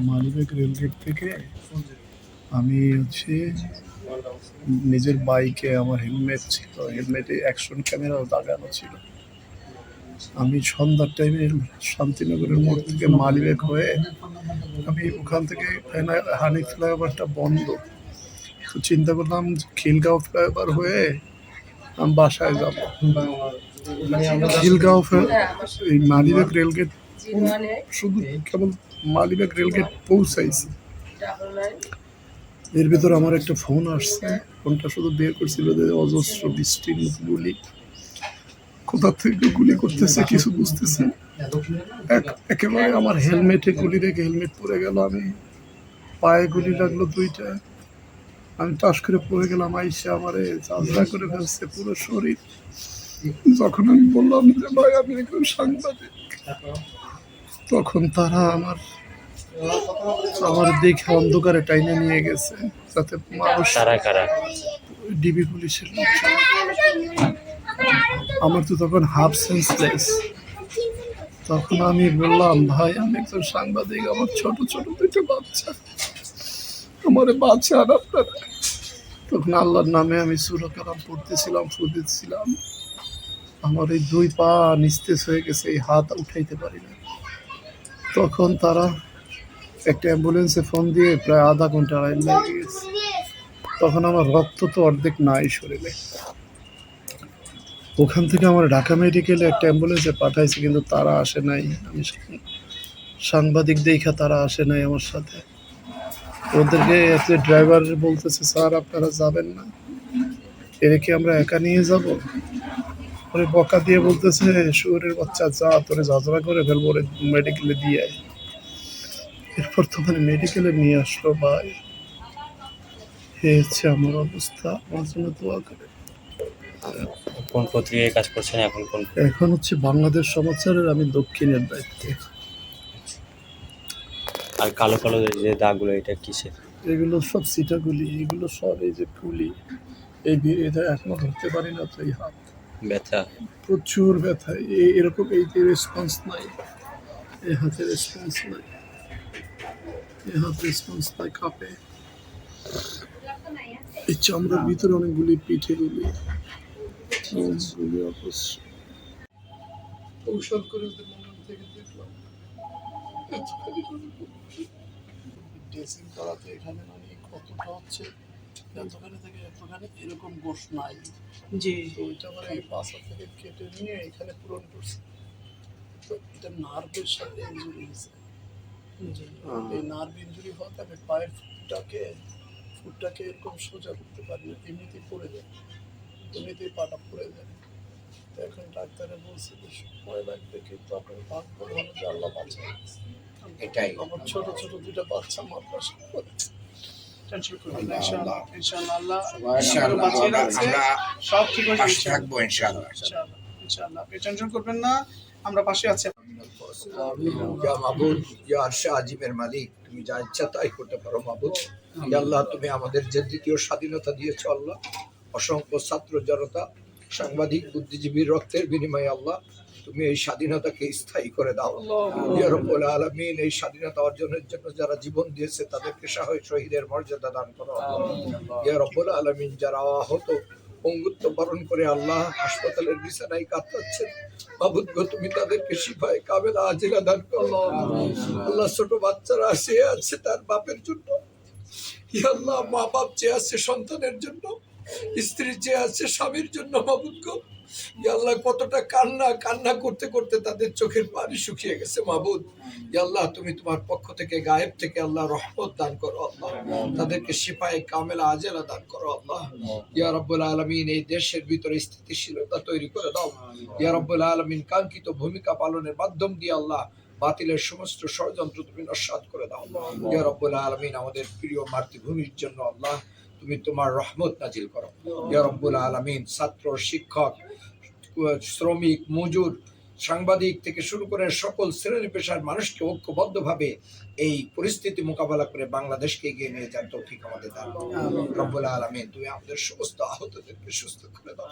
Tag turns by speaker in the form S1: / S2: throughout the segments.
S1: Malibagh rail gate থেকে আমি হচ্ছে নিজের বাইকে আমার হেলমেট ছিল হেলমেটে অ্যাকশন ক্যামেরাও লাগানো ছিল। আমি সন্ধ্যার টাইমে শান্তিনগরের মোড় থেকে মালিবাগ হয়ে আমি ওখান থেকে হানি ফ্লাইওভারটা বন্ধ। তো চিন্তা করলাম খিলগাঁও ফ্লাইওভার হয়ে আমি বাসায় যাব। খিলগাঁও ফ্লা- এই মালিবাগ রেলগেট শুধু কেবল মালিবাগ রেলগেট পৌঁছাইছি। এর ভিতর আমার একটা ফোন আসছে। ফোনটা শুধু বের করছিল অজস্র বৃষ্টির মতো গুলি। কোথা থেকে গুলি করতেছে কিছু বুঝতেছে একেবারে আমার হেলমেটে গুলি রেখে হেলমেট পরে গেল আমি। পায়ে গুলি লাগল দুইটা। আমি টাস করে পড়ে গেলাম, আইসে আমারে চাজরা করে ফেলছে পুরো শরীর। যখন আমি বললাম যে, ভাই আমি একজন সাংবাদিক। তখন তারা আমার আমার দেখে অন্ধকারে টাইনে নিয়ে গেছে যাতে মানুষ
S2: কারা কারা?
S1: ডিবি পুলিশের আমার তো তখন হাফ সেন্সলেস তখন আমি বললাম ভাই আমি একজন সাংবাদিক আমার ছোট ছোট দুটো বাচ্চা। আমার বাচ্চা আর আপনারা। তখন আল্লাহর নামে আমি সুরকালাম পড়তেছিলাম ফুদিচ্ছিলাম আমার এই দুই পা নিস্তেজ হয়ে গেছে এই হাত উঠাইতে পারি না তখন তারা একটা অ্যাম্বুলেন্সে ফোন দিয়ে প্রায় আধা ঘণ্টা লাইন লেগে গেছে তখন আমার রক্ত তো অর্ধেক নাই শরীরে। ওখান থেকে আমার ঢাকা মেডিকেলে একটা অ্যাম্বুলেন্সে পাঠাইছে, কিন্তু তারা আসে নাই। আমি সাংবাদিক দেখা তারা আসে নাই আমার সাথে। ওদেরকে ড্রাইভার বলতেছে, স্যার, আপনারা যাবেন না। এর কি আমরা একা নিয়ে যাব? ওরে বকা দিয়ে বলতেছে শুয়োরের বাচ্চা যা তোরে ঝাঁঝরা করে ফেলব ওরে মেডিকেলে দিয়ে আয়। এরপর তো মানে মেডিকেলে নিয়ে আসলো ভাই। এই হচ্ছে আমার অবস্থা আমার জন্য দোয়া করে।
S2: কোন পত্রিকায় কাজ করছেন এখন কোন?
S1: এখন হচ্ছে বাংলাদেশ সমাচারের আমি দক্ষিণের দায়িত্বে।
S2: আর কালো কালো যে দাগগুলো এটা কিসের?
S1: এগুলো সব সিটাগুলি এগুলো সব এই যে পুলি এই এটা এখনও ধরতে পারি না তো এই হাত
S2: ব্যথা
S1: প্রচুর ব্যথা এরকম এই যে রেসপন্স নাই এই হাতে রেসপন্স নাই এই হাত রেসপন্স নাই কাঁপে এই চামড়ার ভিতরে অনেকগুলি পিঠে গুলি অবশ্য কৌশল করে ওদের মন থেকে দেখলাম ড্রেসিং করাতে এখানে মানে কতটা হচ্ছে এতখানি থেকে এতখানি এরকম গোশ নাই।
S3: জি।
S1: এটা মানে এই পাশা থেকে কেটে নিয়ে এখানে পূরণ করছে। তো এটা নার্ভের সাথে ইঞ্জুরি হয়েছে। এই নার্ভ ইঞ্জুরি হওয়াতে আমি পায়ের ফুটটাকে ফুটটাকে এরকম সোজা করতে পারি না এমনিতেই পড়ে যায়। এমনিতেই পাটা পড়ে যায়। তো এখন ডাক্তারে বলছে যে সময় লাগবে কিন্তু আপনার ভাগ্য ভালো যে আল্লাহ বাঁচায়
S4: এটাই।
S1: আমার ছোট ছোট দুটো বাচ্চা মাদ্রাসা করে
S3: টেনশন করবেন না ইনশাআল্লাহ। ইনশাআল্লাহ আল্লাহ
S4: ইনশাআল্লাহ
S3: বাঁচিয়ে রাখছে। সব ঠিক হয়ে যাবে
S4: পাশে থাকব ইনশাআল্লাহ।
S3: ইনশাআল্লাহ ইনশাআল্লাহ। আপনি টেনশন করবেন না আমরা পাশে আছি।
S4: ইয়া মাবুদ ইয়া আরশা আজিমের মালিক তুমি যা ইচ্ছা তাই করতে পারো মাবুদ আল্লাহ তুমি আমাদের যে দ্বিতীয় স্বাধীনতা দিয়েছ আল্লাহ। অসংখ্য ছাত্র জনতা সাংবাদিক বুদ্ধিজীবীর রক্তের বিনিময়ে আল্লাহ তুমি এই স্বাধীনতাকে স্থায়ী করে দাও। ইয়া রব্বুল আলামিন এই স্বাধীনতা অর্জনের জন্য যারা জীবন দিয়েছে তাদেরকে শহীদের মর্যাদা দান করো ইয়া রব্বুল আলামিন যারা আহত পঙ্গুত্ব বরণ করে আল্লাহ হাসপাতালের বিছানায় কাতরাচ্ছেন মাবুদ গো তুমি তাদেরকে শিফায় কাবেলা আজিলা দান করো। আল্লাহ ছোট বাচ্চারা আসে আছে তার বাপের জন্য। আল্লাহ মা বাপ যে আছে সন্তানের জন্য স্ত্রী যে আছে স্বামীর জন্য মাবুদ গো। কতটা কান্না কান্না করতে করতে তাদের চোখের পানি শুকিয়ে গেছে মাবুদ। ইয়া আল্লাহ, তুমি তোমার পক্ষ থেকে গায়েব থেকে আল্লাহ রহমত দান করো আল্লাহ। তাদেরকে শিফায় কামেলা আজেলা দান করো আল্লাহ। ইয়া রব্বুল আলমিন, এই দেশের ভিতরে স্থিতিশীলতা তৈরি করে দাও। ইয়া রব্বুল আলমিন, কাঙ্ক্ষিত ভূমিকা পালনের মাধ্যম দিয়ে আল্লাহ বাতিলের সমস্ত ষড়যন্ত্র তুমি নস্বাত করে দাও। ইয়া রব্বুল আলমিন, আমাদের প্রিয় মাতৃভূমির জন্য আল্লাহ তুমি তোমার রহমত নাজিল করো। ইয়া রব্বুল আলমিন ছাত্র শিক্ষক শ্রমিক মজুর সাংবাদিক থেকে শুরু করে সকল শ্রেণি পেশার মানুষকে ঐক্যবদ্ধভাবে এই পরিস্থিতি মোকাবেলা করে বাংলাদেশকে এগিয়ে নিয়ে যান তৌফিক আমাদের দান। রব্বুল আলামিন তুমি আমাদের সমস্ত আহতদেরকে সুস্থ করে দাও।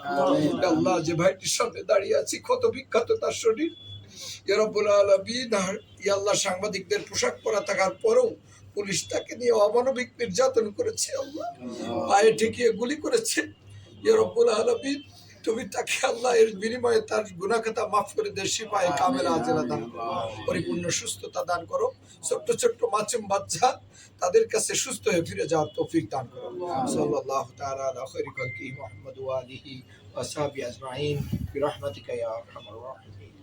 S4: আল্লাহ যে ভাইটির সামনে দাঁড়িয়ে আছি কত বিখ্যাত তার শরীর। ইয়া আলমিন ইয়া আল্লাহ সাংবাদিকদের পোশাক পরা থাকার পরেও পুলিশ তাকে নিয়ে অমানবিক নির্যাতন করেছে আল্লাহ। পায়ে ঠেকিয়ে গুলি করেছে। রব্বুল আলামিন, তুমি তাকে আল্লাহ এর বিনিময়ে তার গুনাখাতা মাফ করে দেশি পায়ে কামেলা আজেরা দান পরিপূর্ণ সুস্থতা দান করো। ছোট্ট ছোট্ট মাছুম বাচ্চা তাদের কাছে সুস্থ হয়ে ফিরে যাওয়ার তৌফিক দান করো। সাল্লাল্লাহু তাআলা আলা খালকি মুহাম্মদ ওয়া আলিহি ওয়া আজমাইন। বিরহমাতিকা ইয়া আরহামার রাহিমিন।